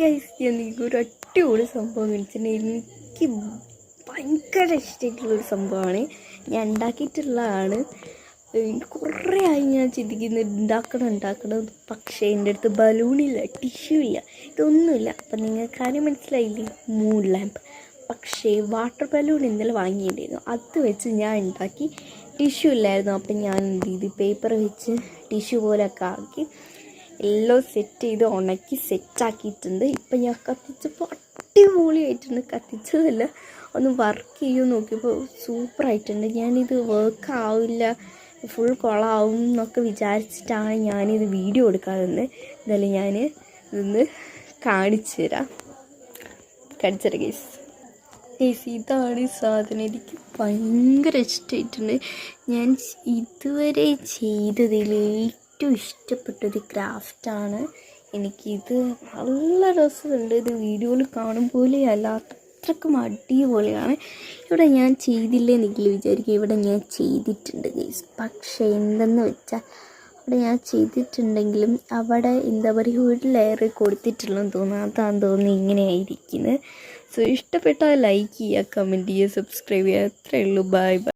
Guys നിങ്ങൾക്ക് ഒരു അടിപൊളി സംഭവം കാണിച്ചിട്ടുണ്ട് എനിക്ക് ഭയങ്കര ഇഷ്ടമായിട്ടുള്ളൊരു സംഭവമാണ്. ഞാൻ ഉണ്ടാക്കിയിട്ടുള്ളതാണ് എനിക്ക് കുറേ ആയി ഞാൻ ചിന്തിക്കുന്നത് ഉണ്ടാക്കണം ഉണ്ടാക്കണം. പക്ഷേ എന്റെ അടുത്ത് ബലൂണില്ല ടിഷ്യൂ ഇല്ല ഇതൊന്നുമില്ല. അപ്പം നിങ്ങൾക്ക് കാര്യം മനസ്സിലായില്ലേ? Moon lamp. പക്ഷേ വാട്ടർ ബലൂൺ ഇന്നലെ വാങ്ങിയിട്ടുണ്ടായിരുന്നു. അത് വെച്ച് ഞാൻ ഉണ്ടാക്കി. ടിഷ്യൂ ഇല്ലായിരുന്നു. അപ്പം ഞാൻ എന്ത് ചെയ്തു? പേപ്പർ വെച്ച് ടിഷ്യൂ പോലെയൊക്കെ ആക്കി എല്ലാം സെറ്റ് ചെയ്ത് ഉണക്കി സെറ്റാക്കിയിട്ടുണ്ട് ഇപ്പം ഞാൻ കത്തിച്ചപ്പോൾ അടിപൊളിയായിട്ടുണ്ട്. കത്തിച്ചതല്ല ഒന്ന് വർക്ക് ചെയ്യുമോ നോക്കിയപ്പോൾ സൂപ്പറായിട്ടുണ്ട് ഞാനിത് വർക്ക് ആവില്ല ഫുൾ കുളമാവും എന്നൊക്കെ വിചാരിച്ചിട്ടാണ് ഞാനിത് വീഡിയോ എടുക്കാതെ എന്തായാലും ഞാൻ ഇതൊന്ന് കാണിച്ചു തരാം. കാണിച്ചു ഗേസ് ഗേസ് ഇതാണ് സാധനം. എനിക്ക് ഭയങ്കര ഇഷ്ടമായിട്ടുണ്ട് ഞാൻ ഇതുവരെ ചെയ്തതിൽ ഏറ്റവും ഇഷ്ടപ്പെട്ടൊരു ക്രാഫ്റ്റാണ് എനിക്കിത് നല്ല രസമുണ്ട്. ഇത് വീഡിയോയിൽ കാണും പോലെ അല്ല അത്രക്കും അടിപൊളിയാണ്. ഇവിടെ ഞാൻ ചെയ്തില്ലേ എന്നെങ്കിൽ വിചാരിക്കും ഇവിടെ ഞാൻ ചെയ്തിട്ടുണ്ട് ഗൈസ് പക്ഷേ എന്തെന്ന് വെച്ചാൽ അവിടെ ഞാൻ ചെയ്തിട്ടുണ്ടെങ്കിലും അവിടെ എന്താ പറയുക ഒരു ലെയർ കൊടുത്തിട്ടുള്ളതെന്ന് തോന്നുന്നു. അതാന്ന് തോന്നുന്നു ഇങ്ങനെയായിരിക്കുന്നത് സോ ഇഷ്ടപ്പെട്ടാൽ ലൈക്ക് ചെയ്യുക കമന്റ് ചെയ്യുക സബ്സ്ക്രൈബ് ചെയ്യുക. അത്രയേ ഉള്ളൂ. Bye bye